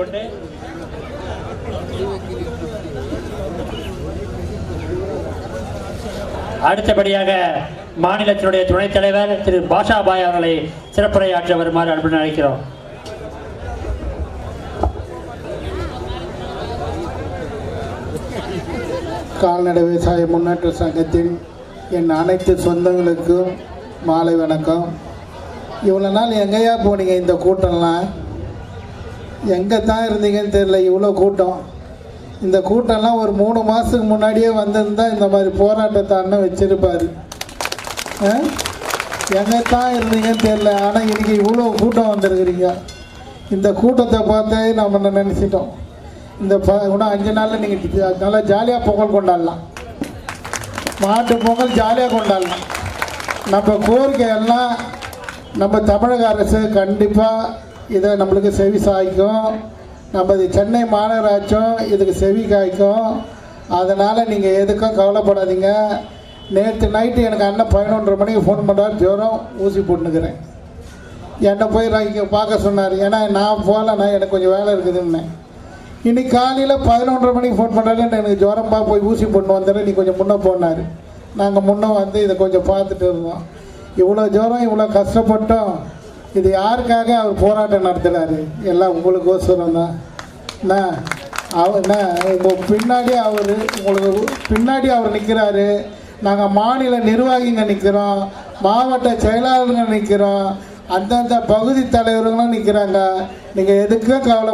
கொண்டு அடுத்தபடியாக மாநிலத்தினுடைய துணைத் தலைவர் திரு பாஷாபாய் அவர்களை சிறப்புரையாற்ற வருமாறு அன்பு அழைக்கிறோம். கால்நடை விவசாய முன்னேற்ற சங்கத்தின் என் அனைத்து சொந்தங்களுக்கும் மாலை வணக்கம். இவ்வளோ நாள் எங்கேயா போனீங்க இந்த கூட்டம்லாம்? எங்கே தான் இருந்தீங்கன்னு தெரில இவ்வளோ கூட்டம். இந்த கூட்டம்லாம் ஒரு மூணு மாதத்துக்கு முன்னாடியே வந்திருந்தா இந்த மாதிரி போராட்டத்தை அண்ணன் வச்சுருப்பார். எங்கே தான் இருந்தீங்கன்னு தெரில ஆனால் இன்றைக்கி இவ்வளோ கூட்டம் வந்திருக்கிறீங்க. இந்த கூட்டத்தை பார்த்தே நம்ம நினச்சிட்டோம். இந்த ப இன்னும் அஞ்சு நாளில் நீங்கள் நல்லா ஜாலியாக பொங்கல் கொண்டாடலாம். மாட்டு பொங்கல் ஜாலியாக கொண்டாடலாம். நம்ம கோரிக்கை எல்லாம் நம்ம தமிழக அரசு கண்டிப்பாக இதை நம்மளுக்கு செவி சாய்க்கும். நமது சென்னை மாநகராட்சும் இதுக்கு செவி காய்க்கும். அதனால் நீங்கள் எதுக்கும் கவலைப்படாதீங்க. நேற்று நைட்டு எனக்கு அண்ணன் பதினொன்றரை மணிக்கு ஃபோன் பண்ணுறாரு ஜுரம் ஊசி போட்டுனுக்கிறேன் என்னை போய் இங்கே பார்க்க சொன்னார். ஏன்னா நான் போகலண்ணா எனக்கு கொஞ்சம் வேலை இருக்குதுன்னு இன்னைக்கு காலையில் பதினொன்றரை மணிக்கு ஃபோன் பண்ணாலே எனக்கு ஜுரம்பா போய் ஊசி போட்டு வந்துடுறேன் நீ கொஞ்சம் முன்னே போனார். நாங்கள் முன்னே வந்து இதை கொஞ்சம் பார்த்துட்டு இருந்தோம். இவ்வளோ ஜுரம் இவ்வளோ கஷ்டப்பட்டோம். இது யாருக்காக அவர் போராட்டம் நடத்தினார்? எல்லாம் உங்களுக்கோசரம் தான். என்ன? அவர் என்ன? உங்கள் பின்னாடி அவர் உங்களுக்கு பின்னாடி அவர் நிற்கிறாரு நாங்கள் மாநில நிர்வாகிங்க நிற்கிறோம் மாவட்ட செயலாளருங்க நிற்கிறோம் அந்தந்த பகுதி தலைவர்களும் நிற்கிறாங்க நீங்கள் எதுக்கும் கவலை